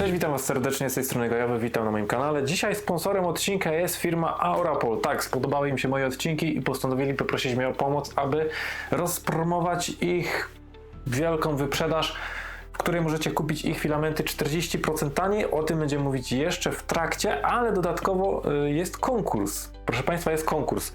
Cześć, witam Was serdecznie z tej strony Gajowy, witam na moim kanale. Dzisiaj sponsorem odcinka jest firma Aurapol. Tak, spodobały im się moje odcinki i postanowili poprosić mnie o pomoc, aby rozpromować ich wielką wyprzedaż, w której możecie kupić ich filamenty 40% taniej. O tym będziemy mówić jeszcze w trakcie, ale dodatkowo y, jest konkurs. Proszę Państwa, jest konkurs.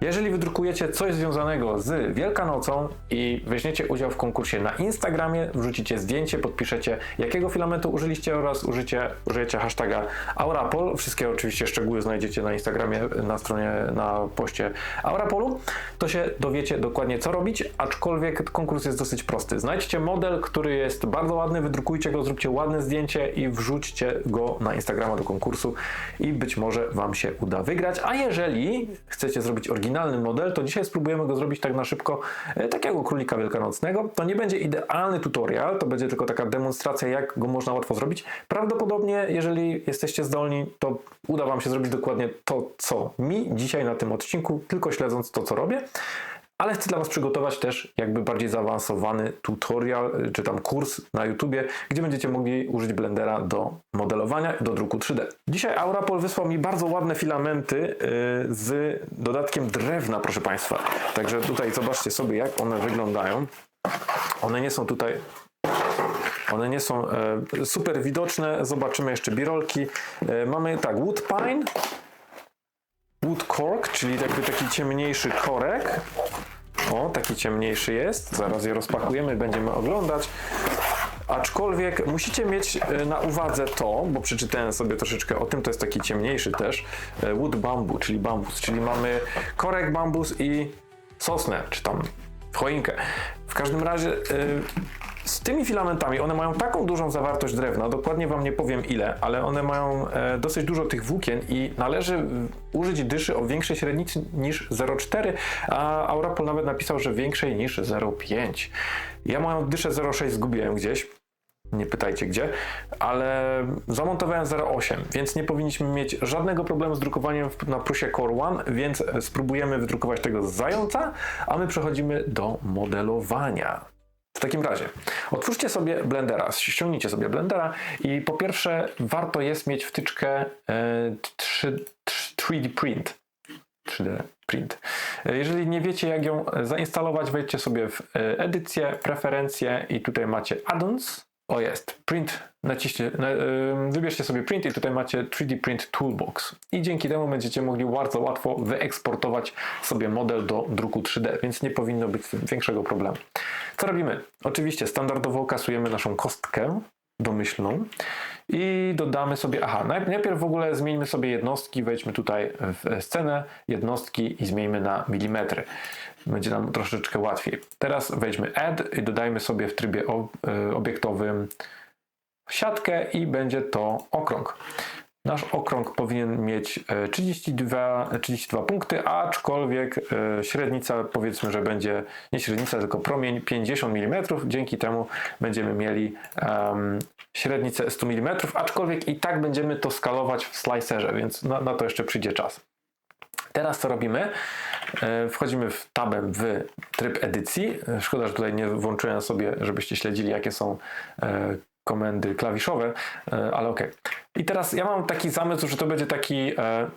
Jeżeli wydrukujecie coś związanego z Wielkanocą i weźmiecie udział w konkursie na Instagramie, wrzucicie zdjęcie, podpiszecie jakiego filamentu użyliście oraz użycie, użyjecie hashtaga Aurapol. Wszystkie oczywiście szczegóły znajdziecie na Instagramie, na stronie, na poście Aurapolu, to się dowiecie dokładnie co robić, aczkolwiek konkurs jest dosyć prosty. Znajdźcie model, który jest bardzo ładny, wydrukujcie go, zróbcie ładne zdjęcie i wrzućcie go na Instagrama do konkursu i być może Wam się uda wygrać, a jeżeli chcecie zrobić oryginalny oryginalny model, to dzisiaj spróbujemy go zrobić tak na szybko, e, takiego królika wielkanocnego. To nie będzie idealny tutorial, to będzie tylko taka demonstracja, jak go można łatwo zrobić. Prawdopodobnie, jeżeli jesteście zdolni, to uda Wam się zrobić dokładnie to, co mi dzisiaj na tym odcinku, tylko śledząc to, co robię ale chcę dla Was przygotować też jakby bardziej zaawansowany tutorial, y, czy tam kurs na YouTubie, gdzie będziecie mogli użyć Blendera do modelowania do druku 3D. Dzisiaj Aurapol wysłał mi bardzo ładne filamenty y, z dodatkiem drewna, proszę Państwa. Także tutaj zobaczcie sobie, jak one wyglądają. One nie są tutaj one nie są e, super widoczne. Zobaczymy jeszcze birolki. E, mamy tak, wood pine, wood cork, czyli jakby taki ciemniejszy korek. O, taki ciemniejszy jest. Zaraz je rozpakujemy, będziemy oglądać. Aczkolwiek musicie mieć e, na uwadze to, bo przeczytałem sobie troszeczkę o tym, to jest taki ciemniejszy też, e, wood bamboo, czyli bambus, czyli mamy korek bambus i sosnę, czy tam choinkę. W każdym razie e, z tymi filamentami, one mają taką dużą zawartość drewna, dokładnie Wam nie powiem ile, ale one mają e, dosyć dużo tych włókien i należy użyć dyszy o większej średnicy niż 0,4, a Aurapol nawet napisał, że większej niż 0,5. Ja moją dyszę 0,6 zgubiłem gdzieś, nie pytajcie gdzie, ale zamontowałem 0,8, więc nie powinniśmy mieć żadnego problemu z drukowaniem na Prusie Core One, więc spróbujemy wydrukować tego z zająca, a my przechodzimy do modelowania. W takim razie, otwórzcie sobie Blendera, ściągnijcie sobie Blendera i po pierwsze warto jest mieć wtyczkę 3, e, 3D Print. 3D Print. E, jeżeli nie wiecie jak ją zainstalować, wejdźcie sobie w e, edycję, preferencje i tutaj macie add-ons o jest, print, na, yy, wybierzcie sobie print i tutaj macie 3D Print Toolbox. I dzięki temu będziecie mogli bardzo łatwo wyeksportować sobie model do druku 3D, więc nie powinno być większego problemu. Co robimy? Oczywiście standardowo kasujemy naszą kostkę domyślną i dodamy sobie, aha, najpierw w ogóle zmieńmy sobie jednostki, wejdźmy tutaj w scenę, jednostki i zmieńmy na milimetry. Będzie nam troszeczkę łatwiej. Teraz wejdźmy add i dodajmy sobie w trybie e, obiektowym siatkę i będzie to okrąg. Nasz okrąg powinien mieć 32, e, 32 punkty, aczkolwiek e, średnica powiedzmy, że będzie nie średnica, tylko promień 50 mm. Dzięki temu będziemy mieli um, średnicę 100 mm, aczkolwiek i tak będziemy to skalować w slicerze, więc na, na to jeszcze przyjdzie czas. Teraz co robimy? E, wchodzimy w tabem w tryb edycji. Szkoda, że tutaj nie włączyłem sobie, żebyście śledzili, jakie są komendy klawiszowe, e, ale ok. I teraz ja mam taki zamysł, że to będzie taki e,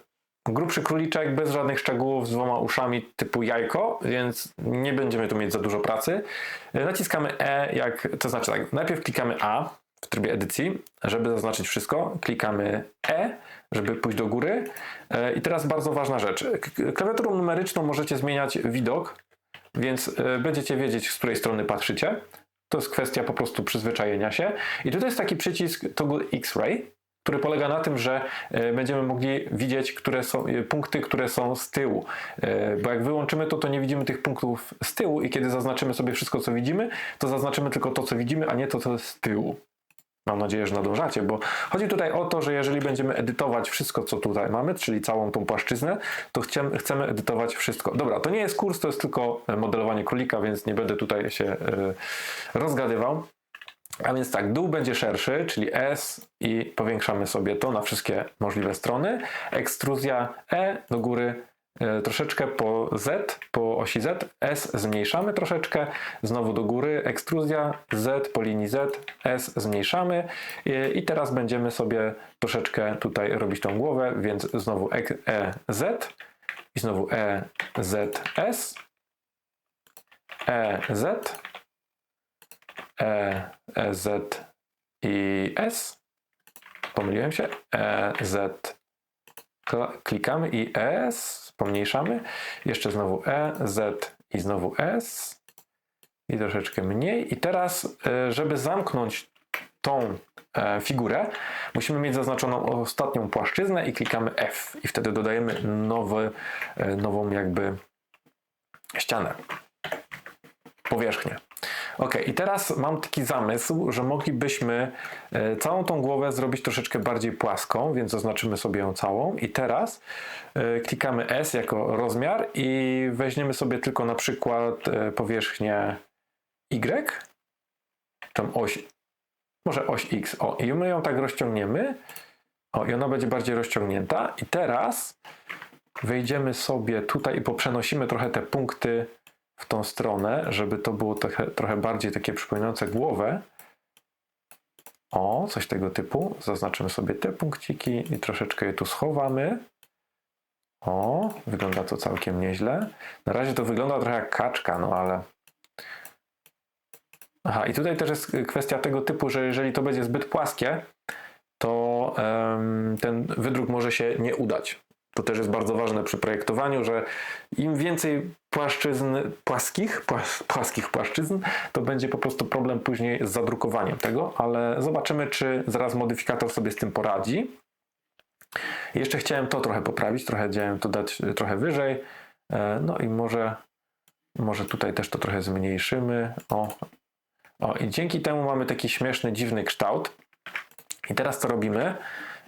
grubszy króliczek bez żadnych szczegółów z dwoma uszami typu jajko, więc nie będziemy tu mieć za dużo pracy. E, naciskamy E, jak, to znaczy tak, najpierw klikamy A w trybie edycji, żeby zaznaczyć wszystko. Klikamy E, żeby pójść do góry. I teraz bardzo ważna rzecz. Klawiaturą numeryczną możecie zmieniać widok, więc będziecie wiedzieć, z której strony patrzycie. To jest kwestia po prostu przyzwyczajenia się. I tutaj jest taki przycisk Toggle X-Ray, który polega na tym, że e, będziemy mogli widzieć które są, e, punkty, które są z tyłu. E, bo jak wyłączymy to, to nie widzimy tych punktów z tyłu i kiedy zaznaczymy sobie wszystko, co widzimy, to zaznaczymy tylko to, co widzimy, a nie to, co jest z tyłu. Mam nadzieję, że nadążacie, bo chodzi tutaj o to, że jeżeli będziemy edytować wszystko, co tutaj mamy, czyli całą tą płaszczyznę, to chcemy, edytować wszystko. Dobra, to nie jest kurs, to jest tylko modelowanie królika, więc nie będę tutaj się e, rozgadywał. A więc tak, dół będzie szerszy, czyli S i powiększamy sobie to na wszystkie możliwe strony. Ekstruzja E do góry e, troszeczkę po Z, po osi Z, S zmniejszamy troszeczkę, znowu do góry, ekstruzja, Z po linii Z, S zmniejszamy. I, i teraz będziemy sobie troszeczkę tutaj robić tą głowę, więc znowu E, Z i znowu E, Z, S, E, Z, E, E, Z i S, pomyliłem się, E, Z, klikamy i S, pomniejszamy, jeszcze znowu E, Z i znowu S i troszeczkę mniej. I teraz, e, żeby zamknąć tą e, figurę, musimy mieć zaznaczoną ostatnią płaszczyznę i klikamy F i wtedy dodajemy nowy, e, nową jakby ścianę, powierzchnię. Ok, i teraz mam taki zamysł, że moglibyśmy e, całą tą głowę zrobić troszeczkę bardziej płaską, więc zaznaczymy sobie ją całą. I teraz e, klikamy S jako rozmiar i weźmiemy sobie tylko na przykład e, powierzchnię Y, tą oś, może oś X. O, i my ją tak rozciągniemy. O, i ona będzie bardziej rozciągnięta. I teraz wejdziemy sobie tutaj i poprzenosimy trochę te punkty w tą stronę, żeby to było trochę, trochę bardziej takie przypominające głowę. O, coś tego typu. Zaznaczymy sobie te punkciki i troszeczkę je tu schowamy. O, wygląda to całkiem nieźle. Na razie to wygląda trochę jak kaczka, no ale. Aha, i tutaj też jest kwestia tego typu, że jeżeli to będzie zbyt płaskie, to em, ten wydruk może się nie udać. To też jest bardzo ważne przy projektowaniu, że im więcej płaszczyzn płaskich, płas, płaskich płaszczyzn, to będzie po prostu problem później z zadrukowaniem tego, ale zobaczymy, czy zaraz modyfikator sobie z tym poradzi. Jeszcze chciałem to trochę poprawić, trochę chciałem to dać e, trochę wyżej. E, No i może, może tutaj też to trochę zmniejszymy. O, o, i dzięki temu mamy taki śmieszny, dziwny kształt. I teraz co robimy?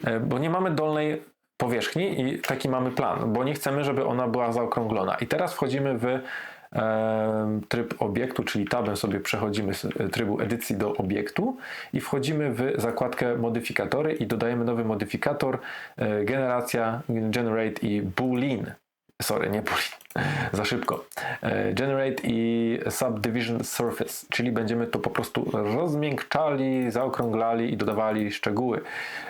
E, Bo nie mamy dolnej powierzchni i taki mamy plan, bo nie chcemy, żeby ona była zaokrąglona. I teraz wchodzimy w e, tryb obiektu, czyli tabem sobie przechodzimy z e, trybu edycji do obiektu i wchodzimy w zakładkę modyfikatory i dodajemy nowy modyfikator e, generacja, generate i boolean. Sorry, nie boolean, za szybko. E, Generate i subdivision surface, czyli będziemy to po prostu rozmiękczali, zaokrąglali i dodawali szczegóły.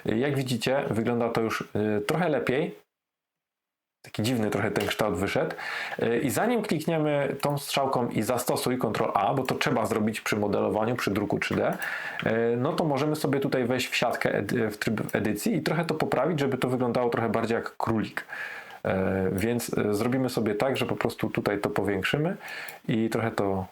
Jak widzicie, wygląda to już e, trochę lepiej. Taki dziwny trochę ten kształt wyszedł. E, I zanim klikniemy tą strzałką i zastosuj Ctrl A, bo to trzeba zrobić przy modelowaniu, przy druku 3D, e, no to możemy sobie tutaj wejść w siatkę, w tryb edycji i trochę to poprawić, żeby to wyglądało trochę bardziej jak królik. E, Więc e, zrobimy sobie tak, że po prostu tutaj to powiększymy i trochę to.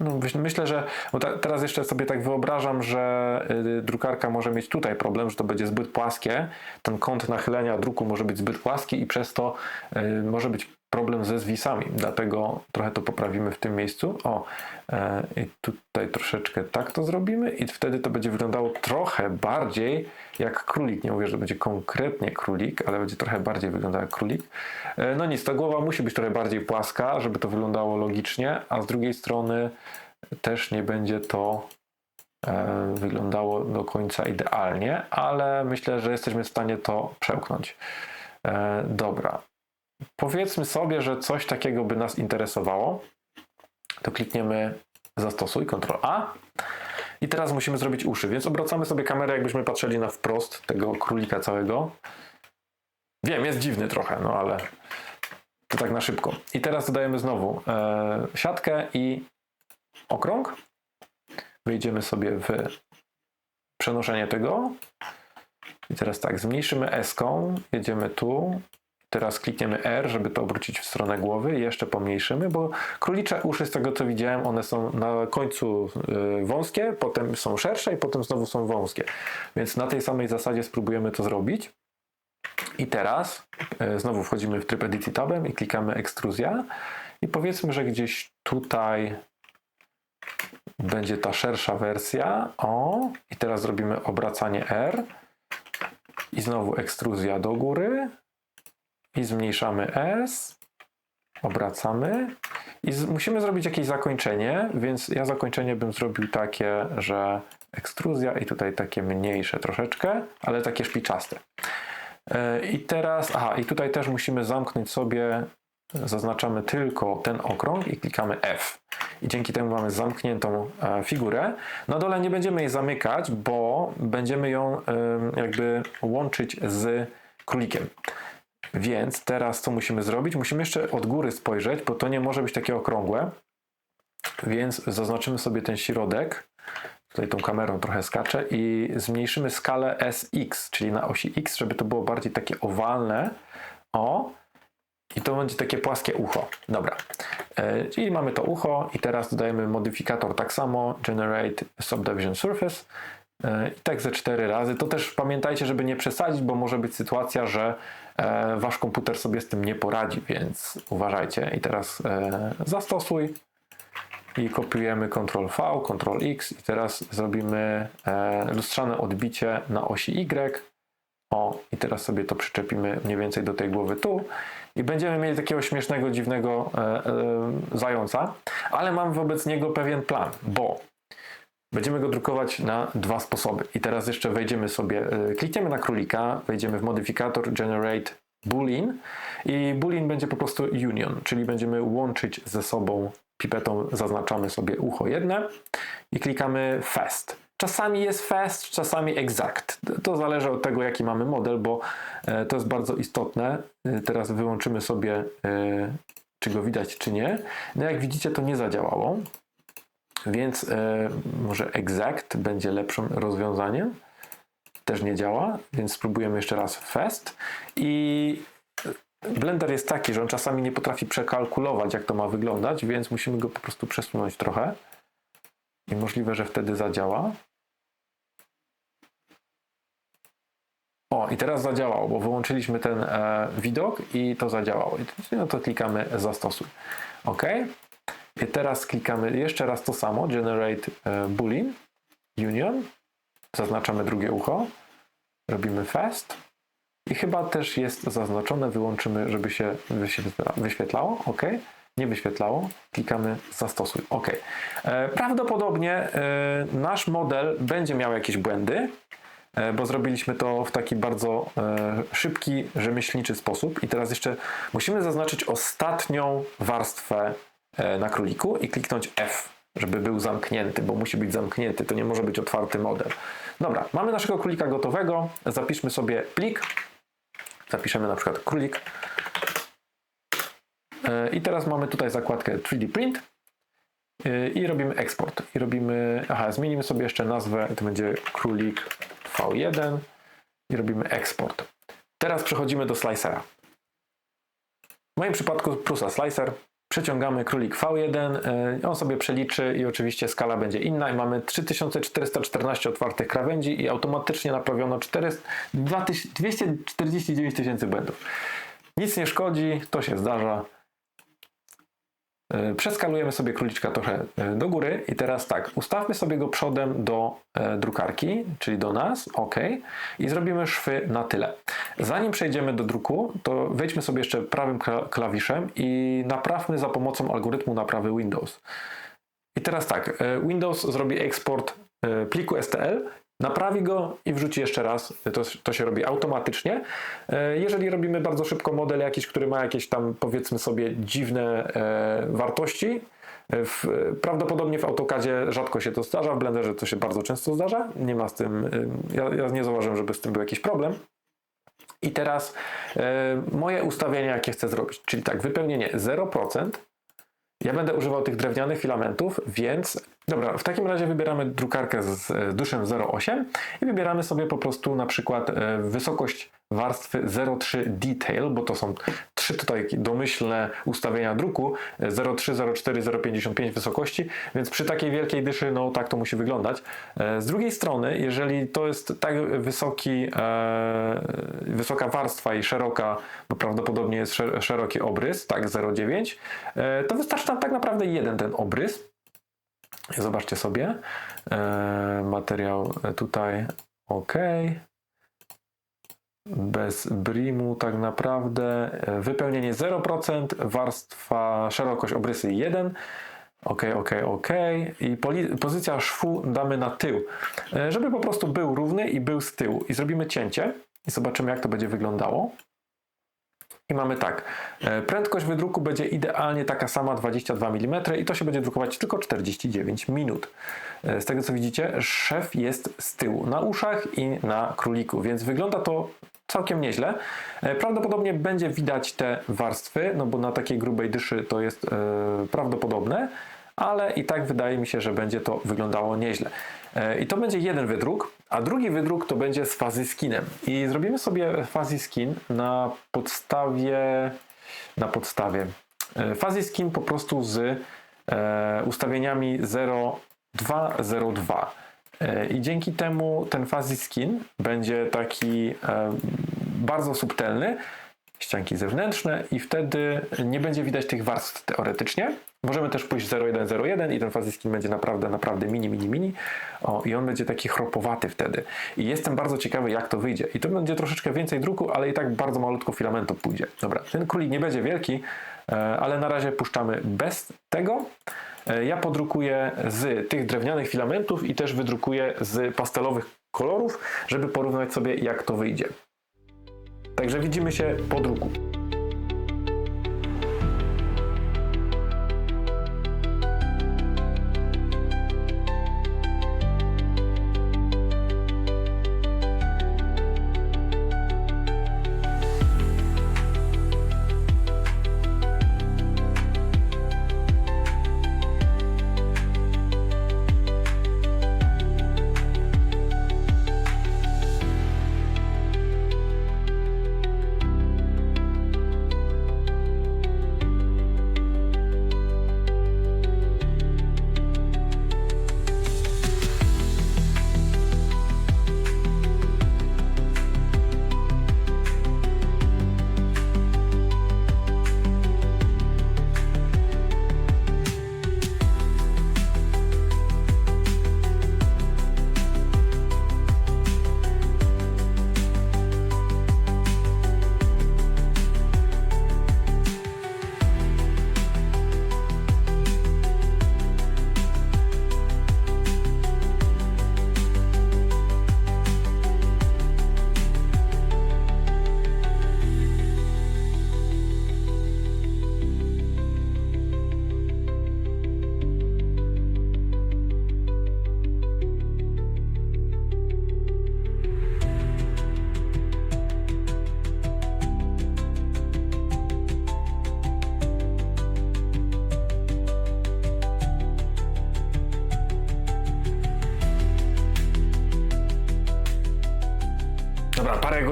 no, myśl- myślę, że. Ta, teraz jeszcze sobie tak wyobrażam, że y, drukarka może mieć tutaj problem, że to będzie zbyt płaskie. Ten kąt nachylenia druku może być zbyt płaski i przez to y, może być problem ze zwisami. Dlatego trochę to poprawimy w tym miejscu. O, e, i tutaj troszeczkę tak to zrobimy, i wtedy to będzie wyglądało trochę bardziej jak królik. Nie mówię, że będzie konkretnie królik, ale będzie trochę bardziej wyglądał jak królik. E, No nic, ta głowa musi być trochę bardziej płaska, żeby to wyglądało logicznie, a z drugiej strony też nie będzie to e, wyglądało do końca idealnie, ale myślę, że jesteśmy w stanie to przełknąć. Dobra. Powiedzmy sobie, że coś takiego by nas interesowało. To klikniemy zastosuj, Ctrl A. I teraz musimy zrobić uszy, więc obracamy sobie kamerę, jakbyśmy patrzyli na wprost tego królika całego. Wiem, jest dziwny trochę, no ale to tak na szybko. I teraz dodajemy znowu e, siatkę i okrąg. Wejdziemy sobie w przenoszenie tego. I teraz tak, zmniejszymy S-ką, jedziemy tu. Teraz klikniemy R, żeby to obrócić w stronę głowy. Jeszcze pomniejszymy, bo królicze uszy, z tego co widziałem, one są na końcu y, wąskie, potem są szersze i potem znowu są wąskie. Więc na tej samej zasadzie spróbujemy to zrobić. I teraz e, znowu wchodzimy w tryb edycji tabem i klikamy ekstruzja. I powiedzmy, że gdzieś tutaj będzie ta szersza wersja. O, i teraz zrobimy obracanie R. I znowu ekstruzja do góry. I zmniejszamy S. Obracamy. I musimy zrobić jakieś zakończenie, więc ja zakończenie bym zrobił takie, że ekstruzja i tutaj takie mniejsze troszeczkę, ale takie szpiczaste. E, I teraz, aha, i tutaj też musimy zamknąć sobie, zaznaczamy tylko ten okrąg i klikamy F. I dzięki temu mamy zamkniętą e, figurę. Na dole nie będziemy jej zamykać, bo będziemy ją jakby łączyć z królikiem. Więc teraz co musimy zrobić? Musimy jeszcze od góry spojrzeć, bo to nie może być takie okrągłe. Więc zaznaczymy sobie ten środek. Tutaj tą kamerą trochę skaczę i zmniejszymy skalę SX, czyli na osi X, żeby to było bardziej takie owalne. O, i to będzie takie płaskie ucho. Dobra. E, Czyli mamy to ucho i teraz dodajemy modyfikator tak samo, generate subdivision surface i tak ze cztery razy. To też pamiętajcie, żeby nie przesadzić, bo może być sytuacja, że e, wasz komputer sobie z tym nie poradzi, więc uważajcie. I teraz e, zastosuj i kopiujemy Ctrl V, Ctrl X i teraz zrobimy e, lustrzane odbicie na osi Y. O, i teraz sobie to przyczepimy mniej więcej do tej głowy tu i będziemy mieli takiego śmiesznego, dziwnego e, e, zająca, ale mam wobec niego pewien plan, bo będziemy go drukować na dwa sposoby. I teraz jeszcze wejdziemy sobie, e, klikniemy na królika, wejdziemy w modyfikator Generate Boolean i Boolean będzie po prostu union, czyli będziemy łączyć ze sobą pipetą, zaznaczamy sobie ucho jedne i klikamy fast. Czasami jest fast, czasami exact. To zależy od tego, jaki mamy model, bo e, to jest bardzo istotne. E, Teraz wyłączymy sobie, czy go widać, czy nie. No jak widzicie, to nie zadziałało, więc e, może exact będzie lepszym rozwiązaniem. Też nie działa, więc spróbujemy jeszcze raz fast. I Blender jest taki, że on czasami nie potrafi przekalkulować, jak to ma wyglądać, więc musimy go po prostu przesunąć trochę. I możliwe, że wtedy zadziała. O, i teraz zadziałało, bo wyłączyliśmy ten e, widok i to zadziałało. I no to klikamy zastosuj. OK. I teraz klikamy jeszcze raz to samo, Generate e, Boolean, Union. Zaznaczamy drugie ucho. Robimy Fast. I chyba też jest zaznaczone, wyłączymy, żeby się wyświetla, wyświetlało. OK. Nie wyświetlało. Klikamy zastosuj. OK. E, prawdopodobnie e, nasz model będzie miał jakieś błędy, bo zrobiliśmy to w taki bardzo szybki, rzemieślniczy sposób. I teraz jeszcze musimy zaznaczyć ostatnią warstwę na króliku i kliknąć F, żeby był zamknięty, bo musi być zamknięty. To nie może być otwarty model. Dobra, mamy naszego królika gotowego. Zapiszmy sobie plik. Zapiszemy na przykład królik. E, I teraz mamy tutaj zakładkę 3D Print e, i robimy eksport. I robimy, aha, zmienimy sobie jeszcze nazwę, to będzie królik V1 i robimy eksport. Teraz przechodzimy do slicera. W moim przypadku Prusa Slicer. Przeciągamy królik V1, e, on sobie przeliczy i oczywiście skala będzie inna i mamy 3414 otwartych krawędzi i automatycznie naprawiono 400, 249 tysięcy błędów. Nic nie szkodzi, to się zdarza. E, Przeskalujemy sobie króliczka trochę e, do góry i teraz tak, ustawmy sobie go przodem do e, drukarki, czyli do nas, OK, i zrobimy szwy na tyle. Zanim przejdziemy do druku, to wejdźmy sobie jeszcze prawym kla- klawiszem i naprawmy za pomocą algorytmu naprawy Windows. I teraz tak, Windows zrobi eksport pliku STL, naprawi go i wrzuci jeszcze raz. To, to się robi automatycznie. E, Jeżeli robimy bardzo szybko model jakiś, który ma jakieś tam powiedzmy sobie dziwne e, wartości, e, w, prawdopodobnie w AutoCADzie rzadko się to zdarza, w Blenderze to się bardzo często zdarza. Nie ma z tym, ja, ja nie zauważyłem, żeby z tym był jakiś problem. I teraz moje ustawienia, jakie chcę zrobić, czyli tak, wypełnienie 0%. Ja będę używał tych drewnianych filamentów, więc dobra, w takim razie wybieramy drukarkę z duszem 0,8 i wybieramy sobie po prostu na przykład e, wysokość warstwy 0,3 detail, bo to są trzy tutaj domyślne ustawienia druku e, 0,3, 0,4, 0,55 wysokości, więc przy takiej wielkiej dyszy, no tak to musi wyglądać. E, Z drugiej strony, jeżeli to jest tak wysoki, e, wysoka warstwa i szeroka, bo prawdopodobnie jest szer- szeroki obrys, tak 0,9, e, to wystarczy nam tak naprawdę jeden ten obrys. Zobaczcie sobie. Materiał tutaj ok. Bez brimu tak naprawdę. Wypełnienie 0%, warstwa, szerokość obrysy 1. Ok, ok, ok. I pozycja szwu damy na tył, e, żeby po prostu był równy i był z tyłu. I zrobimy cięcie. i zobaczymy jak to będzie wyglądało. I mamy tak, e, prędkość wydruku będzie idealnie taka sama 22 mm i to się będzie drukować tylko 49 minut. E, Z tego co widzicie, szef jest z tyłu, na uszach i na króliku, więc wygląda to całkiem nieźle. E, Prawdopodobnie będzie widać te warstwy, no bo na takiej grubej dyszy to jest e, prawdopodobne, ale i tak wydaje mi się, że będzie to wyglądało nieźle. E, I to będzie jeden wydruk, a drugi wydruk to będzie z fazy skinem. I zrobimy sobie fazy skin na podstawie na podstawie e, fazy skin po prostu z e, ustawieniami 0202. E, I dzięki temu ten fuzzy skin będzie taki bardzo subtelny, ścianki zewnętrzne i wtedy nie będzie widać tych warstw teoretycznie. Możemy też pójść 0101 i ten fuzzy skin będzie naprawdę, naprawdę mini, mini, mini. O, I on będzie taki chropowaty wtedy. I jestem bardzo ciekawy, jak to wyjdzie. I to będzie troszeczkę więcej druku, ale i tak bardzo malutko filamentów pójdzie. Dobra, ten królik nie będzie wielki, e, ale na razie puszczamy bez tego. E, Ja podrukuję z tych drewnianych filamentów i też wydrukuję z pastelowych kolorów, żeby porównać sobie, jak to wyjdzie. Także widzimy się po druku.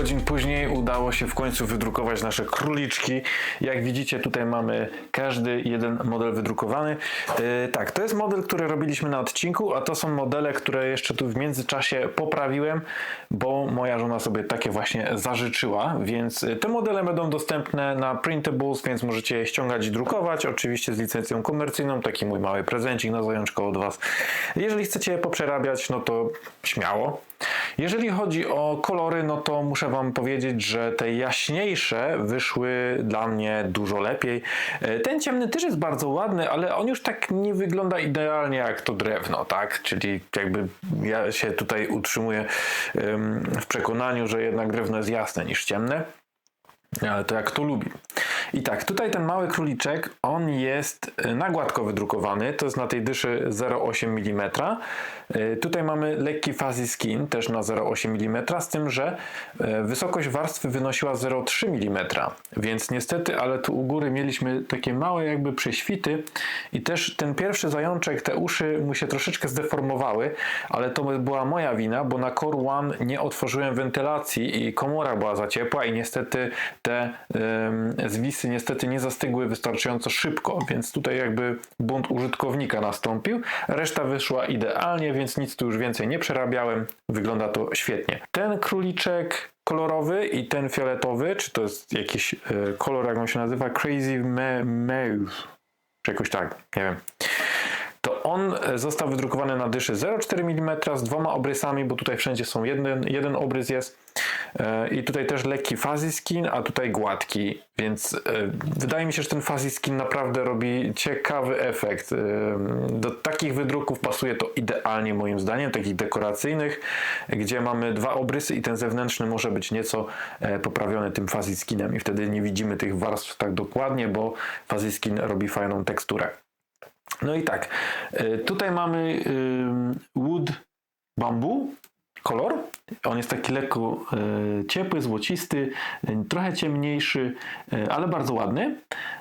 Godzin później udało się w końcu wydrukować nasze króliczki. Jak widzicie, tutaj mamy każdy jeden model wydrukowany. Yy, tak, to jest model, który robiliśmy na odcinku, a to są modele, które jeszcze tu w międzyczasie poprawiłem, bo moja żona sobie takie właśnie zażyczyła, więc y, te modele będą dostępne na Printables, więc możecie je ściągać i drukować, oczywiście z licencją komercyjną, taki mój mały prezencik na zajączko od Was. Jeżeli chcecie je poprzerabiać, no to śmiało. Jeżeli chodzi o kolory, no to muszę Wam powiedzieć, że te jaśniejsze wyszły dla mnie dużo lepiej. E, Ten ciemny też jest bardzo ładny, ale on już tak nie wygląda idealnie jak to drewno, tak? Czyli jakby ja się tutaj utrzymuję w przekonaniu, że jednak drewno jest jasne niż ciemne. Ale to jak to lubi. I tak, tutaj ten mały króliczek, on jest e, na gładko wydrukowany, to jest na tej dyszy 0,8 mm. E, Tutaj mamy lekki fuzzy skin, też na 0,8 mm, z tym, że e, wysokość warstwy wynosiła 0,3 mm, więc niestety, ale tu u góry mieliśmy takie małe jakby prześwity i też ten pierwszy zajączek, te uszy mu się troszeczkę zdeformowały, ale to była moja wina, bo na Core One nie otworzyłem wentylacji i komora była za ciepła i niestety te zwisy niestety nie zastygły wystarczająco szybko, więc tutaj jakby bunt użytkownika nastąpił. Reszta wyszła idealnie, więc nic tu już więcej nie przerabiałem. Wygląda to świetnie. Ten króliczek kolorowy i ten fioletowy, czy to jest jakiś e, kolor, jak on się nazywa? Crazy Mauve, czy jakoś tak, nie wiem to on e, został wydrukowany na dyszy 0,4 mm z dwoma obrysami, bo tutaj wszędzie są jeden, jeden obrys jest. E, I tutaj też lekki fuzzy skin, a tutaj gładki, więc e, wydaje mi się, że ten fuzzy skin naprawdę robi ciekawy efekt. Do takich wydruków pasuje to idealnie moim zdaniem, takich dekoracyjnych, gdzie mamy dwa obrysy i ten zewnętrzny może być nieco poprawiony tym fuzzy skinem i wtedy nie widzimy tych warstw tak dokładnie, bo fuzzy skin robi fajną teksturę. No i tak, e, tutaj mamy ym, wood bambu kolor. On jest taki lekko e, ciepły, złocisty, e, trochę ciemniejszy, e, ale bardzo ładny.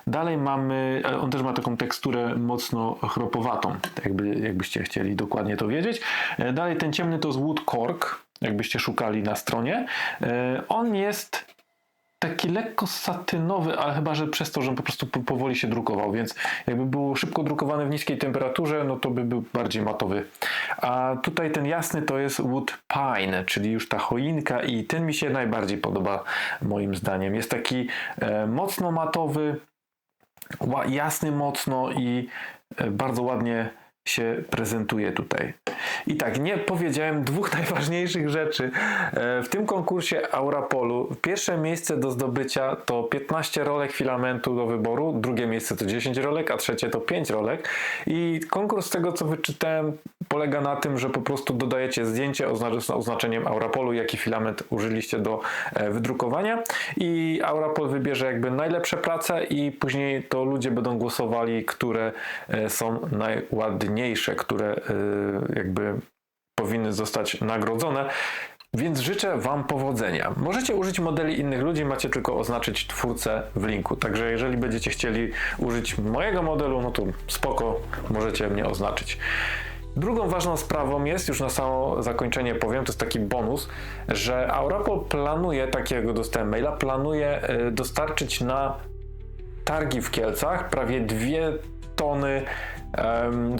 Dalej mamy, e, on też ma taką teksturę mocno chropowatą, jakby, jakbyście chcieli dokładnie to wiedzieć. E, dalej ten ciemny to jest wood cork, jakbyście szukali na stronie. E, on jest taki lekko satynowy, ale chyba, że przez to, że po prostu po- powoli się drukował, więc jakby był szybko drukowany w niskiej temperaturze, no to by był bardziej matowy. A tutaj ten jasny to jest wood pine, czyli już ta choinka i ten mi się najbardziej podoba moim zdaniem. Jest taki e, mocno matowy, jasny mocno i e, bardzo ładnie się prezentuje tutaj. I tak, nie powiedziałem dwóch najważniejszych rzeczy. E, W tym konkursie Aurapolu pierwsze miejsce do zdobycia to 15 rolek filamentu do wyboru, drugie miejsce to 10 rolek, a trzecie to 5 rolek. I konkurs z tego co wyczytałem polega na tym, że po prostu dodajecie zdjęcie z oznaczeniem Aurapolu, jaki filament użyliście do e, wydrukowania i Aurapol wybierze jakby najlepsze prace i później to ludzie będą głosowali, które e, są najładniejsze, które e, jakby powinny zostać nagrodzone. Więc życzę Wam powodzenia. Możecie użyć modeli innych ludzi, macie tylko oznaczyć twórcę w linku. Także jeżeli będziecie chcieli użyć mojego modelu, no to spoko, możecie mnie oznaczyć. Drugą ważną sprawą jest, już na samo zakończenie powiem, to jest taki bonus, że Aurapol planuje, takiego dostałem maila, planuje y, dostarczyć na targi w Kielcach prawie dwie tony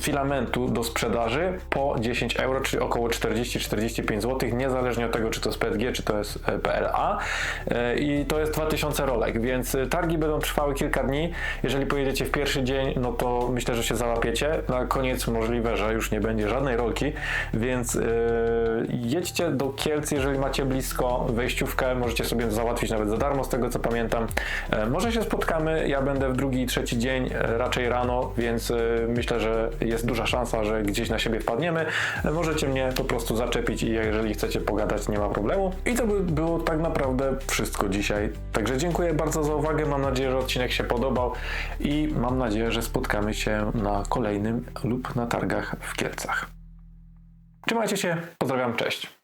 filamentu do sprzedaży po 10 euro, czyli około 40-45 zł, niezależnie od tego, czy to jest PSG, czy to jest e, PLA. E, I to jest 2000 rolek, więc e, targi będą trwały kilka dni. Jeżeli pojedziecie w pierwszy dzień, no to myślę, że się załapiecie. Na koniec możliwe, że już nie będzie żadnej rolki, więc jedźcie do Kielc, jeżeli macie blisko wejściówkę, możecie sobie załatwić nawet za darmo, z tego co pamiętam. Może się spotkamy, ja będę w drugi i trzeci dzień, raczej rano, więc myślę, że jest duża szansa, że gdzieś na siebie wpadniemy. Możecie mnie po prostu zaczepić i jeżeli chcecie pogadać, nie ma problemu. I to by było tak naprawdę wszystko dzisiaj. Także dziękuję bardzo za uwagę, mam nadzieję, że odcinek się podobał i mam nadzieję, że spotkamy się na kolejnym lub na targach w Kielcach. Trzymajcie się, pozdrawiam, cześć.